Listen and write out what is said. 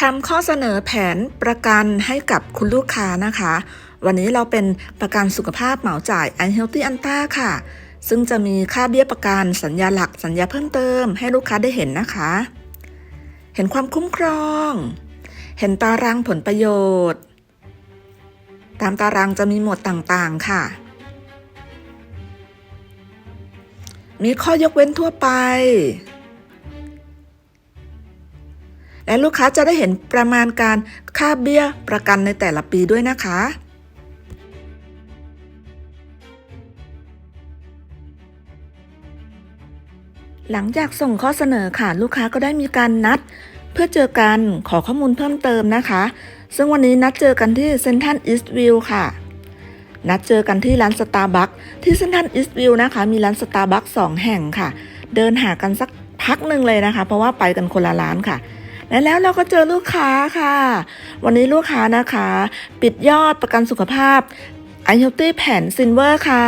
ทำข้อเสนอแผนประกันให้กับคุณลูกค้านะคะ วันนี้เราเป็นประกันสุขภาพเหมาจ่าย i Healthy a n t a ค่ะ ซึ่งจะมีค่าเบี้ยประกันสัญญาหลักสัญญาเพิ่มเติมให้ลูกค้าได้เห็นนะคะ เห็นความคุ้มครอง เห็นตารางผลประโยชน์ ตามตารางจะมีหมวดต่างๆค่ะ มีข้อยกเว้นทั่วไป และลูกค้าจะได้เห็นประมาณการค่าเบี้ยประกันในแต่ละปีด้วยนะคะหลังจากส่งข้อเสนอค่ะลูกค้าก็ได้มีการนัด เพื่อเจอกันขอข้อมูลเพิ่มเติมนะคะ ซึ่งวันนี้นัดเจอกันที่เซนทันอีสต์วิวค่ะ นัดเจอกันที่ร้านสตาร์บัคที่เซนทันอีสต์วิวนะคะ มีร้านสตาร์บัคสองแห่งค่ะ เดินหากันสักพักหนึ่งเลยนะคะ เพราะว่าไปกันคนละร้านค่ะ และแล้วเราก็เจอลูกค้าค่ะ วันนี้ลูกค้านะคะ ปิดยอดประกันสุขภาพ i อ e a l t h y แผ่นซินเวอร์ค่ะ